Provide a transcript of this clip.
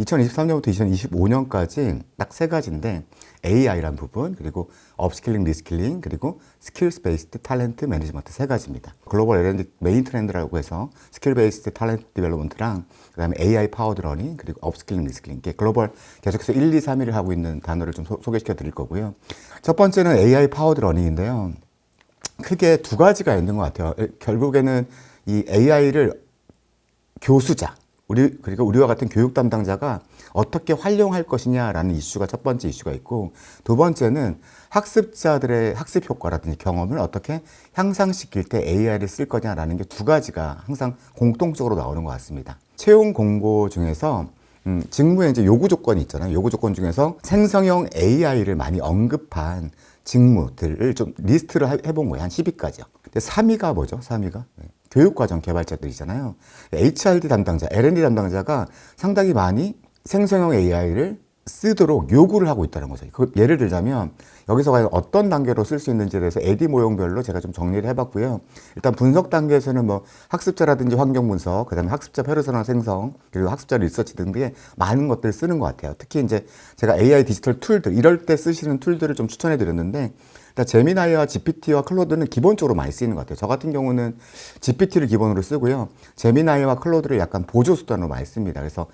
2023년부터 2025년까지 딱 세 가지인데 AI란 부분, 그리고 업스킬링, 리스킬링, 그리고 스킬스 베이스드 탤런트 매니지먼트 세 가지입니다. 글로벌 L&D 메인 트렌드라고 해서 스킬 베이스드 탤런트 디벨롭먼트랑 그다음에 AI 파워드 러닝, 그리고 업스킬링, 리스킬링 이게 글로벌 계속해서 1, 2, 3위를 하고 있는 단어를 좀 소, 개시켜 드릴 거고요. 첫 번째는 AI 파워드 러닝인데요. 크게 두 가지가 있는 것 같아요. 결국에는 이 AI를 교수자, 우리 그리고 우리와 같은 교육 담당자가 어떻게 활용할 것이냐라는 이슈가 첫 번째 이슈가 있고 두 번째는 학습자들의 학습 효과라든지 경험을 어떻게 향상시킬 때 AI를 쓸 거냐라는 게 두 가지가 항상 공통적으로 나오는 것 같습니다. 채용 공고 중에서 음, 직무에 이제 요구 조건이 있잖아요. 요구 조건 중에서 생성형 AI를 많이 언급한 직무들을 좀 리스트를 해- 해본 거예요. 한 10위까지요. 근데 3위가 뭐죠? 3위가? 교육과정 개발자들이잖아요. HRD 담당자, L&D 담당자가 상당히 많이 생성형 AI를 쓰도록 요구를 하고 있다는 거죠. 그 예를 들자면 여기서 과연 어떤 단계로 쓸 수 있는지에 대해서 AD 모형별로 제가 좀 정리를 해봤고요. 일단 분석 단계에서는 뭐 학습자라든지 환경 분석, 그다음에 학습자 페르소나 생성, 그리고 학습자 리서치 등등의 많은 것들을 쓰는 것 같아요. 특히 이제 제가 AI 디지털 툴들 이럴 때 쓰시는 툴들을 좀 추천해 드렸는데 일단 제미나이와 GPT와 클로드는 기본적으로 많이 쓰이는 것 같아요. 저 같은 경우는 GPT를 기본으로 쓰고요. 제미나이와 클로드를 약간 보조 수단으로 많이 씁니다. 그래서